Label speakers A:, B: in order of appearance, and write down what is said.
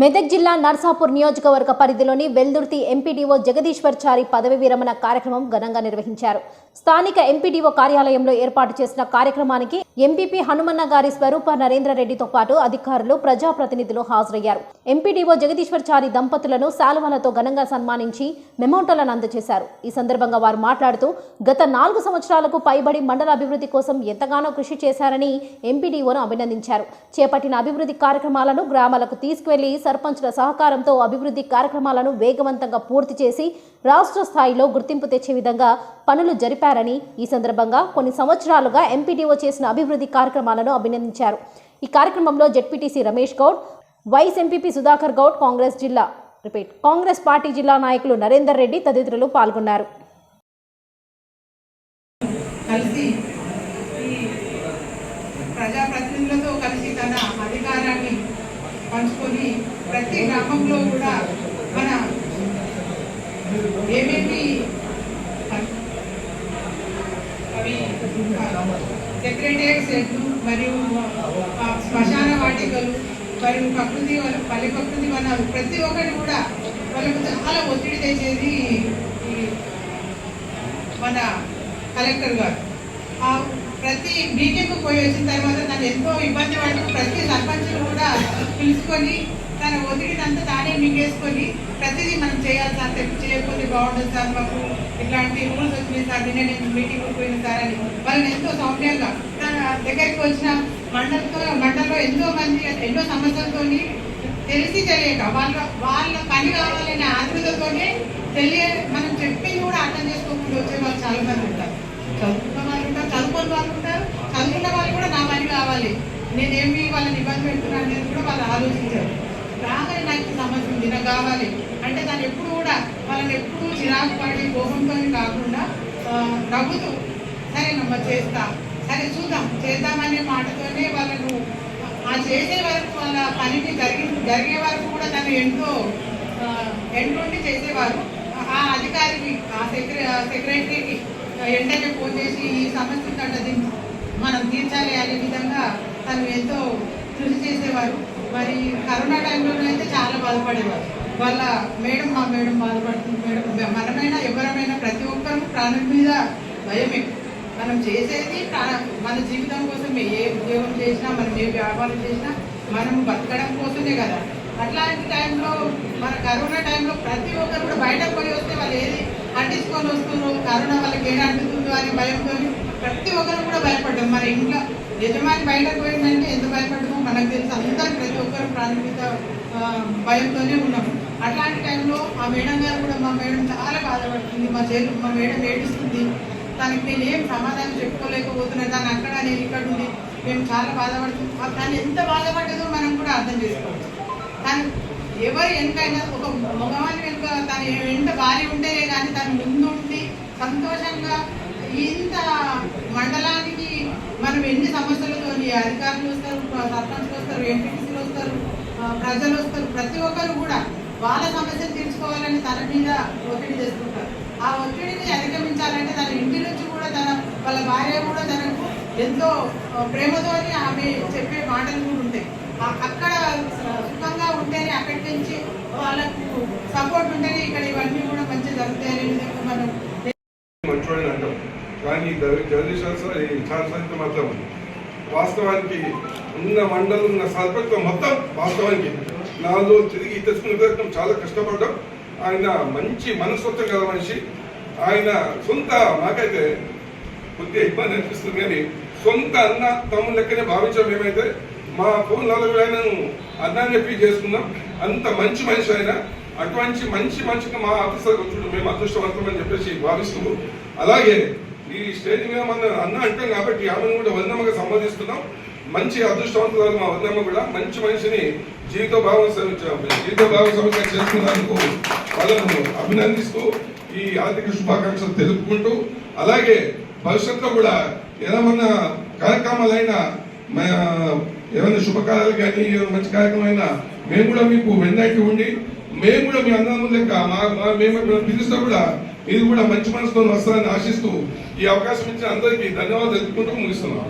A: మెదక్ జిల్లా నర్సాపూర్ నియోజకవర్గ పరిధిలోని వెల్దుర్తి ఎంపీడీఓ జగదీశ్వర్ చారి పదవి విరమణ కార్యక్రమం ఘనంగా నిర్వహించారు. స్థానిక ఎంపీడీఓ కార్యాలయంలో ఏర్పాటు చేసిన కార్యక్రమానికి ఎంపీపీ హనుమన్న గారి స్వరూప నరేంద్రరెడ్డితో పాటు అధికారులు ప్రజాప్రతినిధులు హాజరయ్యారు. ఎంపీడీఓ జగదీశ్వర్ చారి దంపతులను శాలువలతో ఘనంగా సన్మానించి మెమోటోలను అందజేశారు. ఈ సందర్భంగా వారు మాట్లాడుతూ గత నాలుగు సంవత్సరాలకు పైబడి మండల అభివృద్ధి కోసం ఎంతగానో కృషి చేశారని ఎంపీడీఓను అభినందించారు. చేపట్టిన అభివృద్ధి కార్యక్రమాలను గ్రామాలకు తీసుకువెళ్ళి సర్పంచుల సహకారంతో అభివృద్ధి కార్యక్రమాలను వేగవంతంగా పూర్తి చేసి రాష్ట్ర స్థాయిలో గుర్తింపు తెచ్చే విధంగా పనులు జరిపారని ఈ సందర్భంగా కొన్ని సంవత్సరాలుగా ఎంపీడీఓ చేసిన అభివృద్ధి కార్యక్రమాలను అభినందించారు. ఈ కార్యక్రమంలో ZPTC Ramesh Goud vice MPP Sudhakar Goud Congress జిల్లా రిపీట్ కాంగ్రెస్ పార్టీ జిల్లా నాయకులు నరేందర్ రెడ్డి తదితరులు పాల్గొన్నారు.
B: కలిసి ప్రజాప్రతినిధులతో కలిసి తన పంచుకొని ప్రతి గ్రామంలో కూడా మన ఏమేమి అవి సెక్రటేరియట్ సెట్లు మరియు ఆ, శ్మశాన వాటికలు మరియు ప్రకృతి వన- పల్లె ప్రకృతి వనాలు ప్రతి ఒక్కటి కూడా వాళ్ళకు చాలా ఒత్తిడి తెచ్చేది ఈ మన కలెక్టర్ గారు. ఆ ప్రతి మీటింగ్ పోయి వచ్చిన తర్వాత తను ఎంతో ఇబ్బంది పడుతూ ప్రతి సర్పంచులు కూడా పిలుచుకొని తన ఒత్తిడినంతా తానే మింగేసుకొని ప్రతిదీ మనం చేయాలి సార్ చేయకపోతే బాగుంటుంది సార్ మాకు. ఇట్లాంటి రూల్స్ వచ్చినాయి సార్ నిన్న నేను మీటింగ్ పోయిన సార్ అని. వాళ్ళని ఎంతో సౌమ్యంగా తన దగ్గరికి వచ్చిన మండలితో మండలంలో ఎంతో మంది ఎన్నో సమస్యలతో తెలిసి తెలియక వాళ్ళ వాళ్ళ పని కావాలనే ఆతృతతోనే తెలియ మనం చెప్పింది కూడా అర్థం చేసుకోకుండా వచ్చే వాళ్ళు చాలా మంది ఉంటారు చదువుకున్న వాళ్ళు ఉంటారు చదువుకున్న వాళ్ళు కూడా నా పని నేనేమి వాళ్ళని ఇబ్బంది పెడుతున్నాను అనేది కూడా వాళ్ళు ఆలోచించారు. రాగానే నాకు సంబంధించింది సమస్య ఉంది నాకు కావాలి. అంటే దాన్ని ఎప్పుడు కూడా వాళ్ళని ఎప్పుడు చిరాకు పడి కోపంతో కాకుండా ఆ, సరే సరేనమ్మా చేస్తా. సరే చూద్దాం చేద్దామనే మాటతోనే వాళ్ళను ఆ చేసే వరకు వాళ్ళ పనిని జరిగి జరిగే వరకు కూడా తను ఎంతో ఎండుండి చేసేవారు. ఆ అధికారికి ఆ సెక్ర సెక్రటరీకి వెంటనే ఫోన్ చేసి ఈ సమస్య ఉందంట దీన్ని మనం తీర్చాలి అనే విధంగా తను ఎంతో కృషి చేసేవారు. మరి కరోనా టైంలో అయితే చాలా బాధపడేవారు. వాళ్ళ మేడం మా మేడం బాధపడుతుంది. మేడం మనమైనా ఎవరమైనా ప్రతి ఒక్కరు ప్రాణం మీద భయమే. మనం చేసేది మన జీవితం కోసమే. ఏ ఉద్యోగం చేసినా మనం ఏ వ్యాపారం చేసినా మనం బతకడం కోసమే కదా. అట్లాంటి టైంలో మన కరోనా టైంలో ప్రతి ఒక్కరు కూడా బయటకు పోయి వస్తే వాళ్ళు ఏది అంటించుకొని వస్తున్నారు? కరోనా వాళ్ళకి ఏది అంటుతుందో అనే భయంతో ప్రతి ఒక్కరు కూడా భయపడ్డాం మన ఇంట్లో యజమాని బయటకు పోయిందంటే ఎంత భయపడ్డామో మనకు తెలుసు అందరూ ప్రతి ఒక్కరు ప్రాణం భయంతోనే ఉన్నాము అట్లాంటి టైంలో ఆ మేడం గారు కూడా మా మేడం చాలా బాధపడుతుంది. మా చెల్లి మా మేడం ఏడుస్తుంది. తనకి నేను ఏం సమాధానం చెప్పుకోలేకపోతున్నా. తను అక్కడ నేను ఇక్కడ ఉంది. మేము చాలా బాధపడుతున్నాం. తను ఎంత బాధపడ్డదో మనం కూడా అర్థం చేసుకోవచ్చు తను ఎవరు ఎంతైనా ఒక మగవాని వెనుక తను ఎంత భార్య ఉంటేనే కానీ తను ముందు ఉండి సంతోషంగా ఇంత మండలానికి మనం ఎన్ని సమస్యలతో అధికారులు వస్తారు సర్పంచ్లు వస్తారు ఎంపీటీసీలు వస్తారు ప్రజలు వస్తారు ప్రతి ఒక్కరు కూడా వాళ్ళ సమస్యలు తీర్చుకోవాలని తన మీద ఒత్తిడి చేసుకుంటారు ఆ ఒత్తిడిని అధిగమించాలంటే తన ఇంటి నుంచి కూడా తన వాళ్ళ భార్య కూడా తనకు ఎంతో ప్రేమతోని ఆమె చెప్పే మాటలు కూడా ఉంటాయి. అక్కడ సుఖంగా ఉంటేనే అక్కడి నుంచి వాళ్ళకు సపోర్ట్ ఉంటేనే ఇక్కడ ఇవన్నీ కూడా మంచిగా జరుగుతాయనే విధంగా మనం
C: అంటాం. కానీ జగ- జగదీశ్వర ఈ చాలా మాత్రం వాస్తవానికి ఉన్న మండలం ఉన్న సర్పంచ్ మొత్తం వాస్తవానికి నాలో తిరిగి తెచ్చుకునే ప్రయత్నం చాలా కష్టపడ్డాం. ఆయన మంచి మనస్తత్వం గల మనిషి. ఆయన సొంత మాకైతే కొద్దిగా ఇబ్బంది అనిపిస్తుంది కానీ సొంత అన్న తమ్ముడు లెక్కనే భావించాం మేమైతే. మా ఫోన్లలో ఆయనను అన్నాన్ని చెప్పి చేసుకున్నాం. అంత మంచి మనిషి ఆయన. అటువంటి మంచి మనిషికి మా ఆఫీసర్ చూడు మేము అదృష్టవంతమని చెప్పేసి భావిస్తున్నాము అలాగే ఈ స్టేజ్ మీద మన అన్న అంటాం కాబట్టి ఆమెను కూడా వందమ్మగా సంబోధిస్తున్నాం మంచి అదృష్టవంతురాలు మా వందమ్మ కూడా. మంచి మనిషిని జీవిత భావం జీవిత భావ సమస్య చేసుకున్నందుకు వాళ్ళను అభినందిస్తూ ఈ ఆర్థిక శుభాకాంక్షలు తెలుపుకుంటూ అలాగే భవిష్యత్తులో కూడా ఏదైనా కార్యక్రమాలైనా మా- ఏమైనా శుభకార్యాలు కానీ ఏమైనా మంచి కార్యక్రమం అయినా మేము కూడా మీకు వెన్నట్టు ఉండి మేము కూడా మీ అందరం లెక్క మా మా- మేము మేము పిలుస్తా కూడా మీరు కూడా మంచి మనసుతో వస్తారని ఆశిస్తూ ఈ అవకాశం ఇచ్చిన అందరికీ ధన్యవాదాలు తెలుపుకుంటూ ముగిస్తున్నాం.